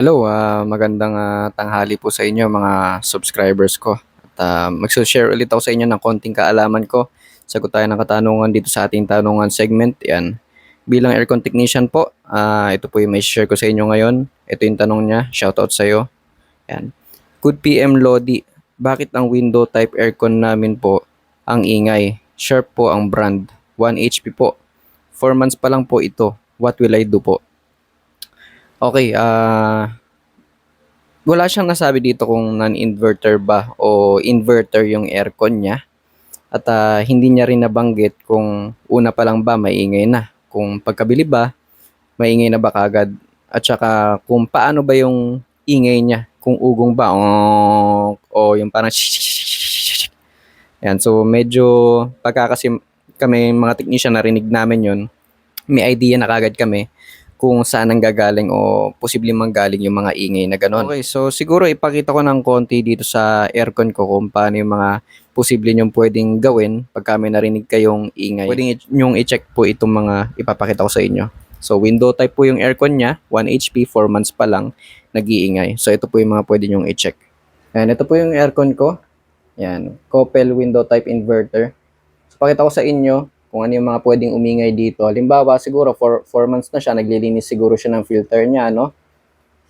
Hello, ah, magandang ah, tanghali po sa inyo mga subscribers ko. At ah, magso-share ulit ako sa inyo ng konting kaalaman ko. Sagot tayo ng katanungan dito sa ating tanungan segment. Yan. Bilang aircon technician po, ah, ito po yung may share ko sa inyo ngayon. Ito yung tanong niya. Shoutout sa iyo. Yan. Good PM Lodi, bakit ang window type aircon namin po ang ingay? Sharp po ang brand. 1 HP po. 4 months pa lang po ito. What will I do po? Okay, ah wala siyang nasabi dito kung non-inverter ba o inverter yung aircon niya. At ah, hindi niya rin nabanggit kung una pa lang ba maingay na. Kung pagkabili ba, maingay na ba kagad. At saka kung paano ba yung ingay niya. Kung ugong ba o, o yung parang yan, so medyo pagka kasi kami mga technician narinig namin yon may idea na kagad kami kung saan ang gagaling o posibleng manggaling yung mga ingay na gano'n. Okay, so siguro ipakita ko ng konti dito sa aircon ko kung paano yung mga posible nyong pwedeng gawin pagka may narinig kayong ingay. Pwedeng i- nyong i-check po itong mga ipapakita ko sa inyo. So window type po yung aircon niya, 1 HP, 4 months pa lang, nag-iingay. So ito po yung mga pwede nyong i-check. Ayan, ito po yung aircon ko. Yan, Coppel window type inverter. So pakita ko sa inyo kung ano yung mga pwedeng umingay dito. Halimbawa, siguro 4 months na siya, naglilinis siguro siya ng filter niya, no?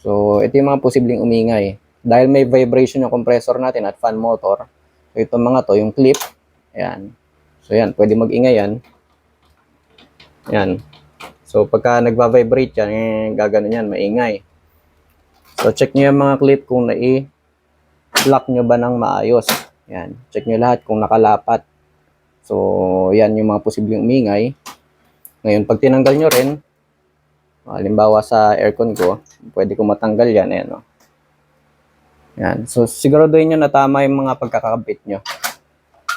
So, ito yung mga posibleng umingay. Dahil may vibration yung compressor natin at fan motor, so itong mga to, yung clip, ayan. So, yan, pwede mag-ingay yan. Yan. So, pagka nagva-vibrate yan, eh, gagano yan, maingay. So, check nyo yung mga clip kung nai-lock nyo ba ng maayos. Yan. Check nyo lahat kung nakalapat. So, yan yung mga posibleng umingay. Ngayon, pag tinanggal nyo rin, halimbawa sa aircon ko, pwede ko matanggal yan. Ayan, oh. Yan. So, siguraduhin nyo na tama yung mga pagkakabit nyo.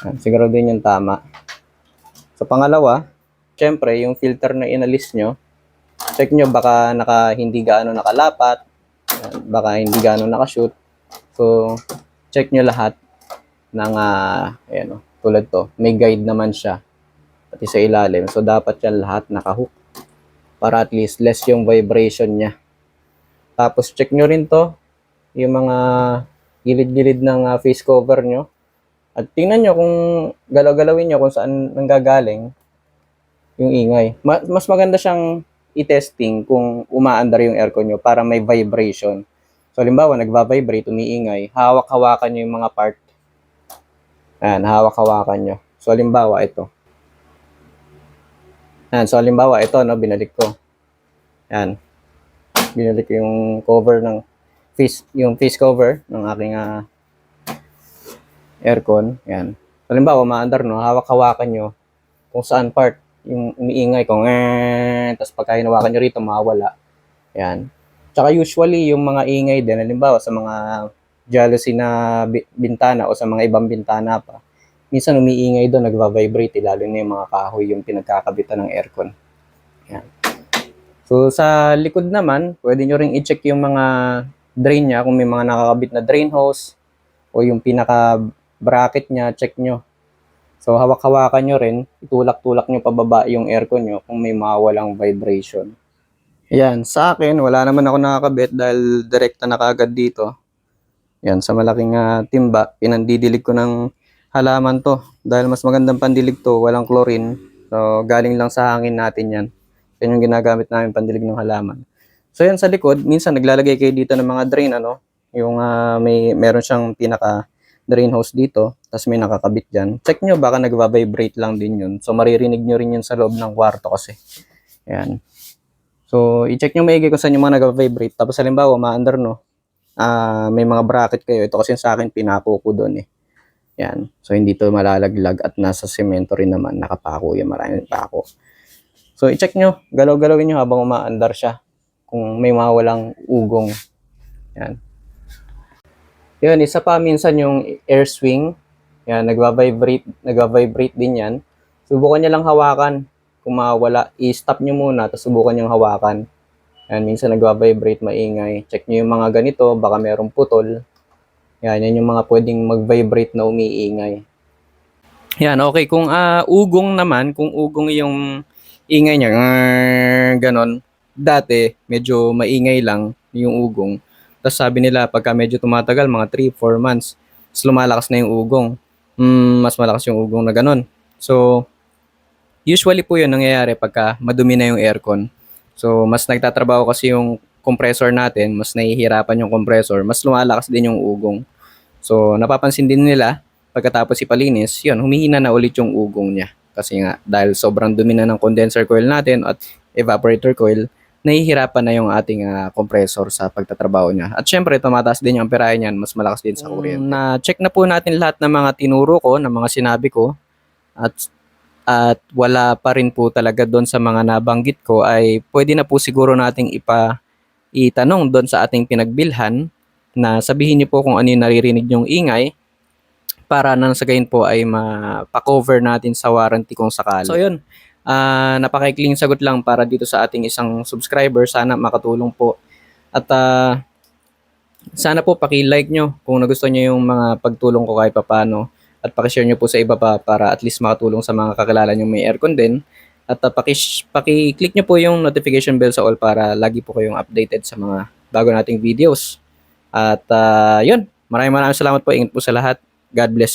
Yan. Siguraduhin nyo tama. So, pangalawa, syempre, yung filter na inalis nyo, check nyo baka naka, hindi gaano nakalapat, yan, baka hindi gaano nakashoot. So, check nyo lahat ng, ah, ayan, oh, tulad to, may guide naman siya pati sa ilalim. So, dapat yan lahat nakahook para at least less yung vibration niya. Tapos, check nyo rin to, yung mga gilid-gilid ng ah, face cover nyo. At tingnan nyo kung galaw-galawin nyo kung saan nanggagaling yung ingay. Ma- mas maganda siyang i-testing kung umaandar yung aircon nyo para may vibration. So, halimbawa, nagva-vibrate, umiingay, hawak-hawakan nyo yung mga part Ayan, hawak-hawakan nyo. So, halimbawa, ito. Ayan, so, halimbawa, ito, no, binalik ko. Ayan. Binalik ko yung cover ng face, yung face cover ng aking ah, aircon. Ayan. Halimbawa, maandar, no, hawak-hawakan nyo kung saan part yung umiingay ko. Eh, tapos pagka hinawakan nyo rito, mawala. Ayan. Tsaka usually, yung mga ingay din, halimbawa, sa mga jealousy na bi- bintana o sa mga ibang bintana pa. Minsan umiingay doon, nagva-vibrate, eh, lalo na yung mga kahoy yung pinagkakabitan ng aircon. Yan. So sa likod naman, pwede nyo ring i-check yung mga drain niya, kung may mga nakakabit na drain hose o yung pinaka bracket niya, check nyo. So hawak-hawakan nyo rin, itulak-tulak nyo pababa yung aircon nyo kung may mawalang vibration. Yan, sa akin, wala naman ako nakakabit dahil direkta na kagad dito. Yan, sa malaking ah, timba, pinandidilig ko ng halaman to. Dahil mas magandang pandilig to, walang chlorine. So, galing lang sa hangin natin yan. Yan yung ginagamit namin pandilig ng halaman. So, yan sa likod, minsan naglalagay kayo dito ng mga drain, ano? Yung ah, may, meron siyang pinaka drain hose dito, tapos may nakakabit dyan. Check nyo, baka nagva-vibrate lang din yun. So, maririnig nyo rin yun sa loob ng kwarto kasi. Yan. So, i-check nyo maigi kung saan yung mga nag-vibrate. Tapos, halimbawa, maandar, no? Ah may mga bracket kayo. Ito kasi sa akin, pinako ko doon eh. Yan. So, hindi to malalaglag at nasa semento rin naman. Nakapako yung maraming pako. So, i-check nyo. Galaw-galawin nyo habang umaandar siya. Kung may mawalang ugong. Yan. Yun, isa pa minsan yung air swing. Yan, nagva-vibrate, nagva-vibrate din yan. Subukan nyo lang hawakan. Kung mawala, i-stop nyo muna, tapos subukan nyo hawakan. Yan, minsan nagva-vibrate, maingay. Check nyo yung mga ganito, baka merong putol. Yan, yan yung mga pwedeng mag-vibrate na umiingay. Yan, okay. Kung ah, ugong naman, kung ugong yung ingay niya, ganon, dati, medyo maingay lang. yung ugong. Tapos sabi nila, pagka medyo tumatagal, mga 3-4 months, mas lumalakas na yung ugong. Mm, mas malakas yung ugong na ganun. So, usually po yun nangyayari pagka madumi na yung aircon. So, mas nagtatrabaho kasi yung compressor natin, mas nahihirapan yung compressor, mas lumalakas din yung ugong. So, napapansin din nila, pagkatapos ipalinis, yun, humihina na ulit yung ugong niya. Kasi nga, dahil sobrang dumi na ng condenser coil natin at evaporator coil, nahihirapan na yung ating ah, compressor sa pagtatrabaho niya. At syempre, tumataas din yung amperahe niyan, mas malakas din sa kuryente. na-check na po natin lahat ng mga tinuro ko, ng mga sinabi ko, at at wala pa rin po talaga doon sa mga nabanggit ko ay pwede na po siguro nating ipa itanong doon sa ating pinagbilhan na sabihin niyo po kung ano yung naririnig yung ingay para nang sa gayon po ay mapa-cover natin sa warranty kung sakali. So yun, ah napakaikling sagot lang para dito sa ating isang subscriber. Sana makatulong po. At ah, sana po paki-like nyo kung nagustuhan nyo yung mga pagtulong ko kahit papano at paki-share nyo po sa iba pa para at least makatulong sa mga kakilala nyo may aircon din. At uh, paki- paki-click nyo po yung notification bell sa all para lagi po kayong updated sa mga bago nating videos. At uh, yun, maraming maraming salamat po. Ingat po sa lahat. God bless.